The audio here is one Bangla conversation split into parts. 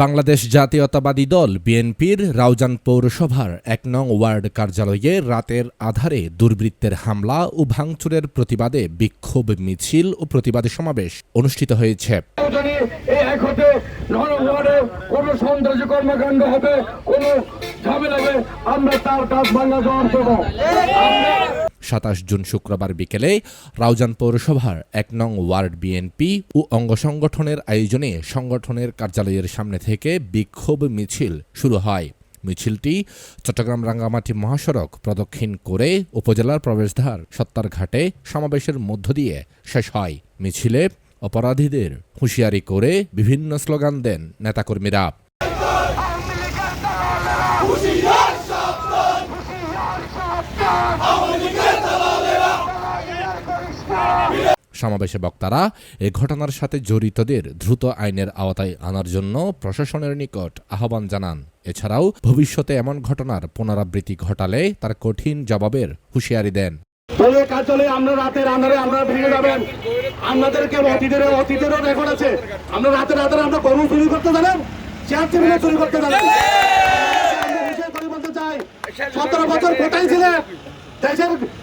বাংলাদেশ জাতীয়তাবাদী দল বিএনপির রাউজান পৌরসভার এক নং ওয়ার্ড কার্যালয়ে রাতের আধারে দুর্বৃত্তের হামলা ও ভাঙচুরের প্রতিবাদে বিক্ষোভ মিছিল ও প্রতিবাদী সমাবেশ অনুষ্ঠিত হয়েছে। সাতাশ জুন শুক্রবার বিকেলে রাউজান পৌরসভার এক নং ওয়ার্ড বিএনপি ও অঙ্গ সংগঠনের আয়োজনে সংগঠনের কার্যালয়ের সামনে থেকে বিক্ষোভ মিছিল শুরু হয়। মিছিলটি চট্টগ্রাম রাঙ্গামাটি মহাসড়ক প্রদক্ষিণ করে উপজেলার প্রবেশদ্বার সত্তারঘাটে সমাবেশের মধ্য দিয়ে শেষ হয়। মিছিলে অপরাধীদের হুঁশিয়ারি করে বিভিন্ন স্লোগান দেন নেতাকর্মীরা। সমাবেশে বক্তারা এ ঘটনার সাথে জড়িতদের দ্রুত আইনের আওতায় আনার জন্য প্রশাসনের নিকট আহ্বান জানান। এছাড়াও ভবিষ্যতে এমন ঘটনার পুনরাবৃত্তি ঘটালে তার কঠিন জবাবের হুঁশিয়ারি দেন। আমরা রাতের আমরা ভেঙে যাবেন। আমাদেরকে অতীতের, অতীতেরও রেকর্ড আছে। আমরা রাতের আমরা গরু চুরি করতে জানেন চেয়ার টেবিলে চুরি করতে জানেন। সতেরো বছর কোথায় ছিলেন, দেশের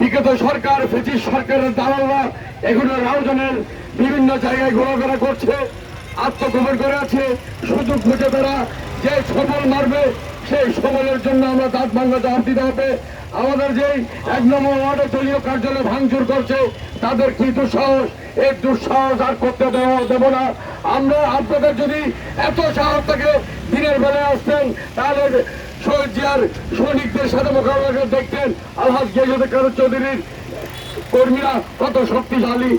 বিগত সরকার, ব্রিটিশ সরকারের দালালরা এগুলো রাউজানের বিভিন্ন জায়গায় ঘোরাফেরা করছে, আত্মগোপন করে আছে। সুযোগ খুঁজে তারা যে সবল মারবে, সেই সবলের জন্য আমরা দাঁত ভাঙ্গা জবাব দিতে হবে। আমাদের যে এক নম্বর ওয়ার্ডে দলীয় কার্যালয় ভাঙচুর করছে, তাদের কি দুঃসাহস? এই দুঃসাহস আর করতে দেওয়া দেবো না। আমরা আপনাদের যদি এত সাহস থাকে, দিনের বেলায় আসতেন, তাহলে শহীদ জিয়ার সৈনিকদের সাথে মোকাবিলা করে দেখতেন আলহাজ গিয়াসুদ্দিন কারও চৌধুরীর কর্মীরা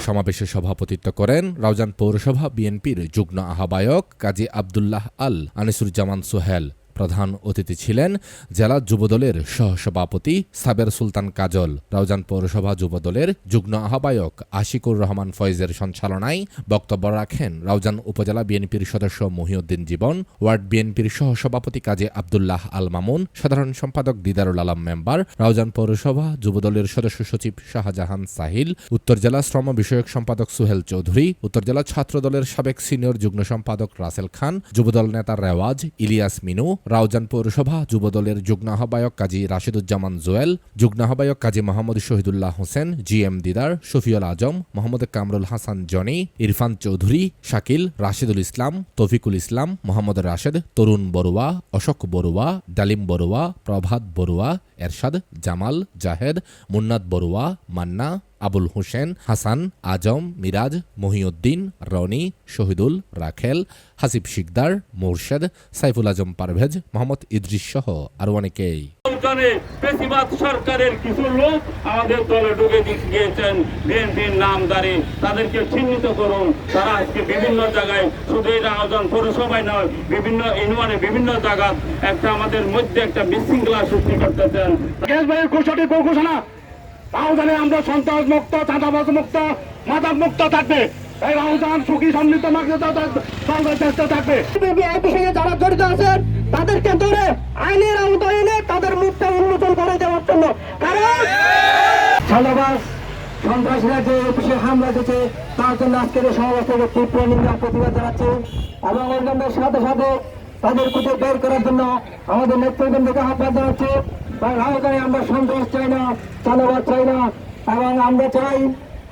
সমাবেশে সভাপতিত্ব করেন রাউজান পৌরসভা বিএনপির যুগ্ম আহ্বায়ক কাজী আবদুল্লাহ আল আনিসুর জামান সোহেল। প্রধান অতিথি ছিলেন জেলা যুবদলের সহসভাপতি সাবের সুলতান কাজল, রাউজান পৌরসভা যুবদলের যুগ্ম আহ্বায়ক আশিকুর রহমান ফয়েজের সঞ্চালনায় বক্তব্য রাখেন রাউজান উপজেলা বিএনপির সদস্য মহিউদ্দিন জীবন, ওয়ার্ড বিএনপির সহসভাপতি কাজী আবদুল্লাহ আল মামুন, সাধারণ সম্পাদক দিদারুল আলম মেম্বার, রাউজান পৌরসভা যুবদলের সদস্য সচিব শাহজাহান সাহিল, উত্তর জেলা শ্রম বিষয়ক সম্পাদক সুহেল চৌধুরী, উত্তর জেলা ছাত্র দলের সাবেক সিনিয়র যুগ্ম সম্পাদক রাসেল খান, যুবদল নেতা রেওয়াজ ইলিয়াস মিনু রাউজান পৌরসভা যুবদলের যুগ্ম আহ্বায়ক কাজী রাশিদুজ্জামান জোয়েল, যুগ্ম আহ্বায়ক কাজী মোহাম্মদ শহীদুল্লাহ হোসেন জি এম দিদার, শফিউল আজম, মোহাম্মদ কামরুল হাসান জনি, ইরফান চৌধুরী, শাকিল, রাশিদুল ইসলাম, তফিকুল ইসলাম, মোহাম্মদ রাশেদ, তরুণ বড়ুয়া, অশোক বড়ুয়া, ডালিম বড়ুয়া, প্রভাত বড়ুয়া, এরশাদ, জামাল, জাহেদ মুন্নাত বড়ুয়া, মান্না আবুল হোসেন হাসান আজম মিরাজ মহিউদ্দিন রনি শহীদুল রাখেল হাসিব শিকদার মোরশেদ সাইফুল আজম পারভেজ মোহাম্মদ ইদ্রিস সহ আরও অনেকেই। সরকারের কিছু লোক আমাদের দলে ঢুকে নামদারি তাদেরকে চিহ্নিত করুন। তারা আজকে বিভিন্ন জায়গায় শুধু এই রাজন পৌরসভায় নয় বিভিন্ন ইউনিয়নে বিভিন্ন জায়গা একটা আমাদের মধ্যে একটা বিশৃঙ্খলা সৃষ্টি করতেছেন। গ্যাস ভাইয়ের ঘোষটি ঘোষণা তাও জানে আমরা সন্ত্রাস মুক্ত চাঁদাবাজ মুক্ত মাদক মুক্ত থাকবে। এই রাহুজান সুখী সমৃদ্ধ চেষ্টা থাকবে এই বিষয়ে যারা জড়িত আছেন তাদেরকে ধরে আইনের আওতায় এনে তাদের মুখটা উন্মোচন করে দেওয়ার জন্য। কারণ চাঁদাবাজ সন্ত্রাসীরা যে অফিসে হামলা দিচ্ছে তার জন্য আজকের এই সমাবেশ থেকে তীব্র নিন্দা প্রতিবাদ জানাচ্ছি। এবং অন্যান্যের সাথে সাথে তাদের খুঁজে বের করার জন্য আমাদের নেতৃবৃন্দকে আহ্বান জানাচ্ছি। তাই রাজধানী আমরা সন্ত্রাস চাই না চাঁদাবাজ চাই না, এবং আমরা চাই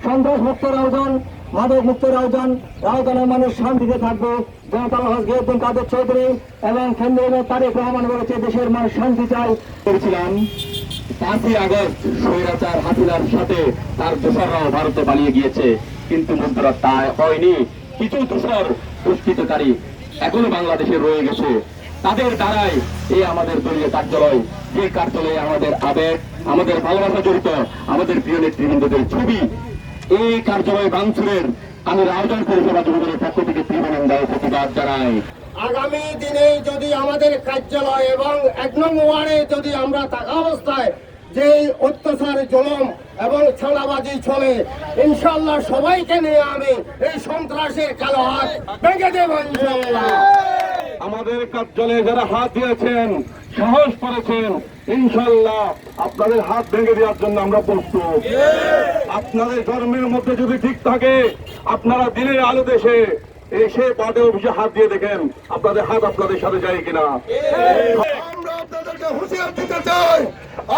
সন্ত্রাস মুক্ত রাউজান, মাদক মুক্ত রাউজান, রাউজানের মানুষ শান্তিতে থাকবে। জনতাল হজগিউদ্দিন কাদের চৌধুরী এবং কেন্দ্রীয় তারেক রহমান বলেছে, দেশের মানুষ শান্তি চাই করেছিলাম। পাঁচই আগস্ট স্বৈরাচার হাসিনার সাথে তার দোসররাও ভারতে পালিয়ে গিয়েছে, কিন্তু মুদ্রা তা হয়নি। কিছু দোসর দুষ্কৃতকারী এখনও বাংলাদেশে রয়ে গেছে। তাদের দ্বারাই এই আমাদের দলীয় কার্যালয় যে কার্যালয়ে আমাদের আবেগ আমাদের ভালোবাসা জড়িত আমাদের প্রিয় নেতৃবৃন্দদের ছবি। এই কার্যালয় ভাঙচুরের আমি রাউজান পরিষেবা যুবদলের পক্ষ থেকে তীব্র প্রতিবাদ জানাই। আগামী দিনে যদি আমাদের কার্যালয় এবং এক নং ওয়ার্ডে যদি আমরা থাকা অবস্থায় যে অত্যাচার জলম এবং ছাড়াবাজি চলে ইনশাল্লাহ সবাইকে নিয়ে আমি এই সন্ত্রাসের কালো হাত ভেঙে দেব ইনশাল্লাহ আমাদের কার্যালয়ে যারা হাত দিয়েছেন সাহস করেছেন ইনশাল্লাহ আপনাদের হাত ভেঙে দেওয়ার জন্য আমরা প্রস্তুত। আপনাদের ধর্মের মধ্যে যদি ঠিক থাকে আপনারা দিনের আলো দেশে এসে পার্টি অফিসে হাত দিয়ে দেখেন আপনাদের হাত আপনাদের সাথে যায় কিনা। আমরা আপনাদেরকে হুঁশিয়ার দিতে চাই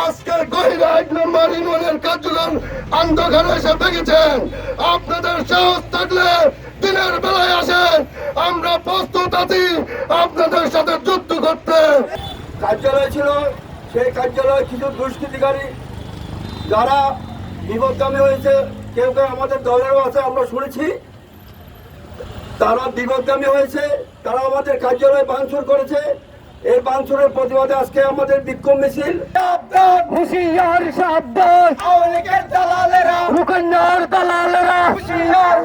আজকের গহিরা এক নম্বর ইউনিয়নের কার্যক্রম অন্ধকারে এসে ভেঙেছেন। আপনাদের সাহস থাকলে দিনের বেলায় আসেন আমরা প্রস্তুত আছি আপনাদের সাথে যুদ্ধ করতে কার্যালয় ছিল সেই কার্যালয়ে কিছু দুষ্কৃতিকারী যারা বিপদগামী হয়েছে কেউ কেউ আমাদের দলেরও আছে আমরা শুনেছি। তারা বিপদগামী হয়েছে তারা আমাদের কার্যালয় ভাঙচুর করেছে। এই ভাঙচুরের প্রতিবাদে আজকে আমাদের বিক্ষোভ মিছিল। হুশিয়ার সাবধান! আওয়ামী দালালেরা। দালালেরা! হুশিয়ার